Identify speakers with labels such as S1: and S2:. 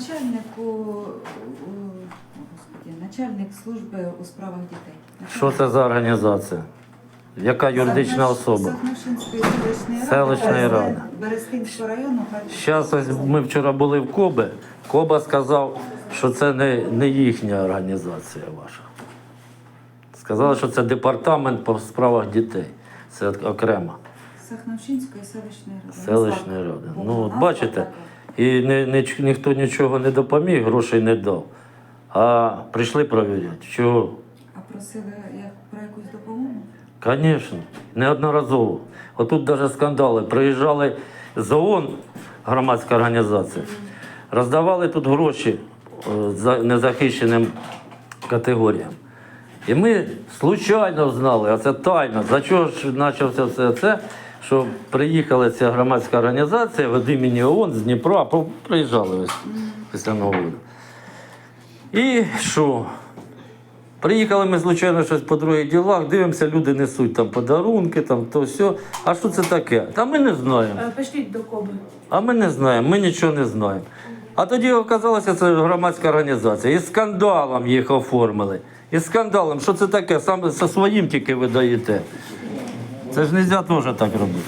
S1: начальнику, о, господи, начальник служби у справах дітей.
S2: Що це за організація? Яка юридична особа?
S1: Сахнашинської селищної ради.
S2: Селищної
S1: Берез-
S2: ради.
S1: Берестинського району.
S2: Зараз ось ми вчора були в Кобе. Коба сказав, що це не, не їхня організація ваша. Сказали, що це департамент по справах дітей. Це окремо.
S1: Сахновщинської селищної ради.
S2: Селищної ради. Ну, от бачите. І не, не, ніхто нічого не допоміг, грошей не дав. А прийшли провіряти. Чого?
S1: А просили як про якусь допомогу?
S2: Звісно, неодноразово. Отут навіть скандали. Приїжджали з ООН, громадська організація, роздавали тут гроші е, незахищеним категоріям. І ми случайно знали, а це тайна. За чого ж почався все це? Що приїхала ця громадська організація від імені ООН з Дніпра, по- приїжджали ось після Нового року. І що? Приїхали ми, звичайно, щось по других ділах, дивимося, люди несуть там подарунки, там то все. А що це таке? Та ми не знаємо.
S3: Е, Пішліть до Коби.
S2: А ми не знаємо, ми нічого не знаємо. А тоді оказалося, це громадська організація. І скандалом їх оформили. І скандалом, що це таке? Саме зі своїм тільки ви даєте. Це ж не можна теж так робити.